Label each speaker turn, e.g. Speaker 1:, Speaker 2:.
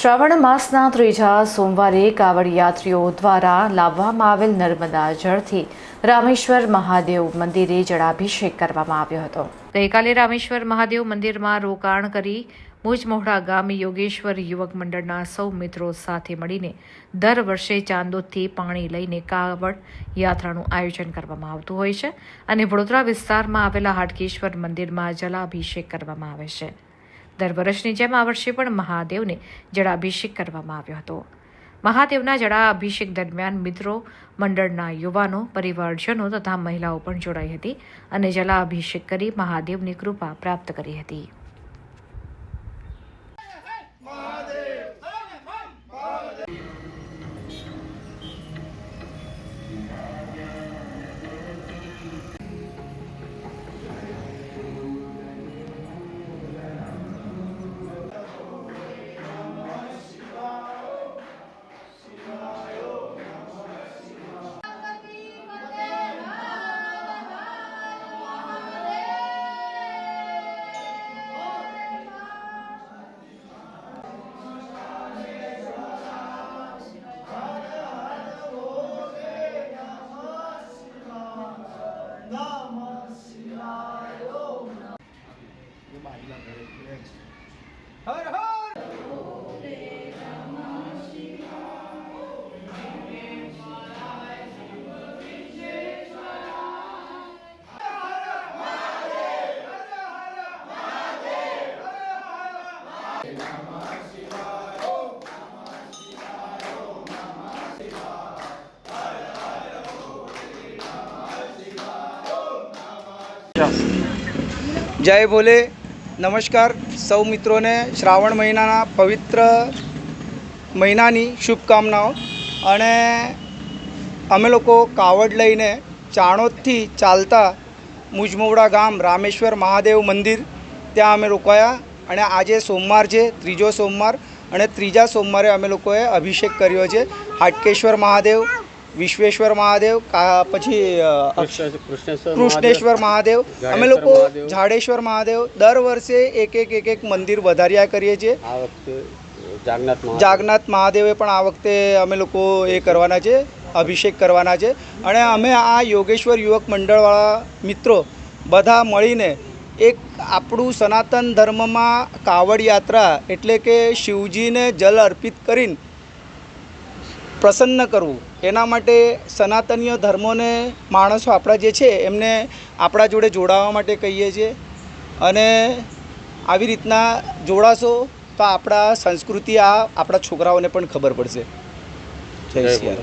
Speaker 1: શ્રાવણ માસના ત્રીજા સોમવારે કાવડ યાત્રીઓ દ્વારા લાવવામાં આવેલ નર્મદા જળથી રામેશ્વર મહાદેવ મંદિરે જળાભિષેક કરવામાં આવ્યો હતો. ગઈકાલે રામેશ્વર મહાદેવ મંદિરમાં રોકાણ કરી મુજમોહડા ગામે યોગેશ્વર યુવક મંડળના સૌ મિત્રો સાથે મળીને દર વર્ષે ચાંદોદથી પાણી લઈને કાવડ યાત્રાનું આયોજન કરવામાં આવતું હોય છે અને વડોદરા વિસ્તારમાં આવેલા હાટકેશ્વર મંદિરમાં જલાભિષેક કરવામાં આવે છે. દર વર્ષની જેમ આ વર્ષે પણ મહાદેવને જળાભિષેક કરવામાં આવ્યો હતો. મહાદેવના જળાભિષેક દરમિયાન મિત્રો, મંડળના યુવાનો, પરિવારજનો તથા મહિલાઓ પણ જોડાઈ હતી અને જલાભિષેક કરી મહાદેવની કૃપા પ્રાપ્ત કરી હતી.
Speaker 2: જય ભોલે નમસ્કાર. સૌ મિત્રોને શ્રાવણ મહિનાના પવિત્ર મહિનાની શુભકામનાઓ. અને અમે લોકો કાવડ લઈને ચાણોદથી ચાલતા મુજમોવડા ગામ રામેશ્વર મહાદેવ મંદિર ત્યાં અમે રોકાયા. અને આજે સોમવાર છે, ત્રીજો સોમવાર. અને ત્રીજા સોમવારે અમે લોકોએ અભિષેક કર્યો છે. હાટકેશ્વર મહાદેવ વિશ્વેશ્વર મહાદેવ કા પછી કૃષ્ણેશ્વર મહાદેવ અમે લોકો
Speaker 3: જાડેશ્વર
Speaker 2: ઝાડેશ્વર મહાદેવ દર વર્ષે એક એક એક એક મંદિર વધાર્યા કરીએ છીએ.
Speaker 3: જાગનાથ મહાદેવે
Speaker 2: પણ આ વખતે અમે લોકો એ કરવાના છે અભિષેક કરવાના છે. અને અમે આ યોગેશ્વર યુવક મંડળવાળા મિત્રો બધા મળીને એક આપણું સનાતન ધર્મમાં કાવડ યાત્રા એટલે કે શિવજીને જલ અર્પિત કરીને પ્રસન્ન કરવું. એના માટે સનાતનીય ધર્મોને માણસો આપણા જે છે એમને આપણા જોડે જોડાવા માટે કહીએ છીએ. અને આવી રીતના જોડાશો તો આપણા સંસ્કૃતિ આ આપણા છોકરાઓને પણ ખબર પડશે. જય શ્રી.